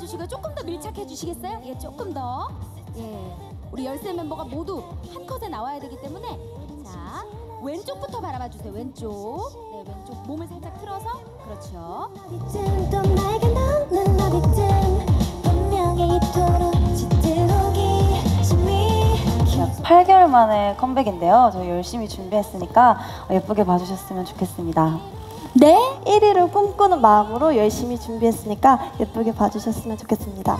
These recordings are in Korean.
주시고 조금 더 밀착해 주시겠어요? 예, 조금 더. 예. 우리 열세 멤버가 모두 한 컷에 나와야 되기 때문에 자, 왼쪽부터 바라봐 주세요. 왼쪽. 네, 왼쪽 몸을 살짝 틀어서 그렇죠. 호기심이 8개월 만에 컴백인데요. 저희 열심히 준비했으니까 예쁘게 봐주셨으면 좋겠습니다. 네, 1위를 꿈꾸는 마음으로 열심히 준비했으니까 예쁘게 봐주셨으면 좋겠습니다.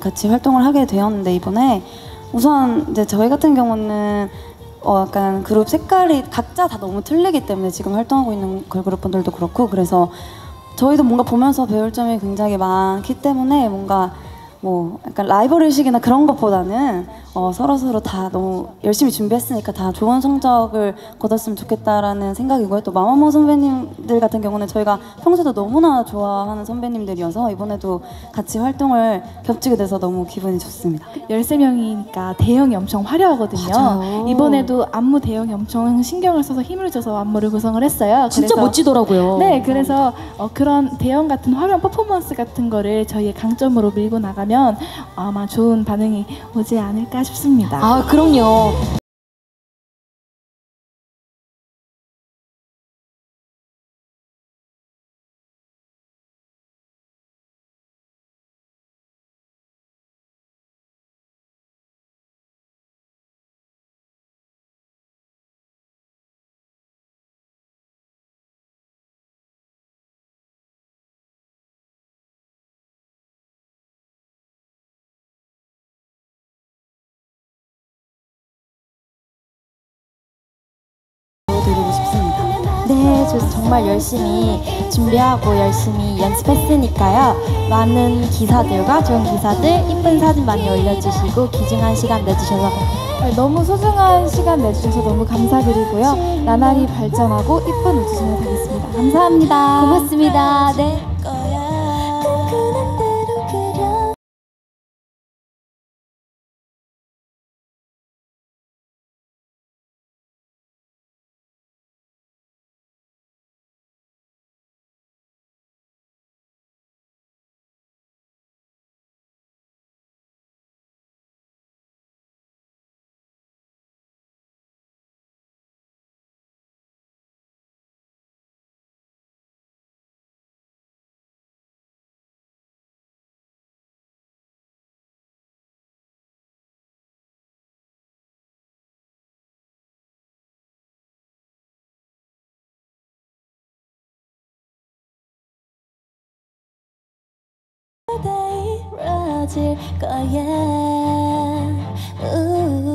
같이 활동을 하게 되었는데 이번에 우선 이제 저희 같은 경우는 어 약간 그룹 색깔이 각자 다 너무 틀리기 때문에 지금 활동하고 있는 걸그룹 분들도 그렇고 그래서 저희도 뭔가 보면서 배울 점이 굉장히 많기 때문에 뭔가 뭐 약간 라이벌 의식이나 그런 것보다는 어 서로 서로 다 너무 열심히 준비했으니까 다 좋은 성적을 거뒀으면 좋겠다라는 생각이고요. 또 마마무 선배님들 같은 경우는 저희가 평소에도 너무나 좋아하는 선배님들이어서 이번에도 같이 활동을 겹치게 돼서 너무 기분이 좋습니다. 13명이니까 대형이 엄청 화려하거든요. 맞아요. 이번에도 안무 대형이 엄청 신경을 써서 힘을 줘서 안무를 구성을 했어요. 진짜 그래서- 멋지더라고요. 네, 그래서 어, 그런 대형 같은 화려한 퍼포먼스 같은 거를 저희의 강점으로 밀고 나가면 아마 좋은 반응이 오지 않을까 싶습니다. 아, 그럼요. 저 정말 열심히 준비하고 열심히 연습했으니까요. 많은 기사들과 좋은 기사들, 이쁜 사진 많이 올려주시고 귀중한 시간 내주셔서 네, 너무 소중한 시간 내주셔서 너무 감사드리고요. 나날이 발전하고 이쁜 우주선을 되겠습니다. 감사합니다. 고맙습니다. 네. 이루어질 거야. 우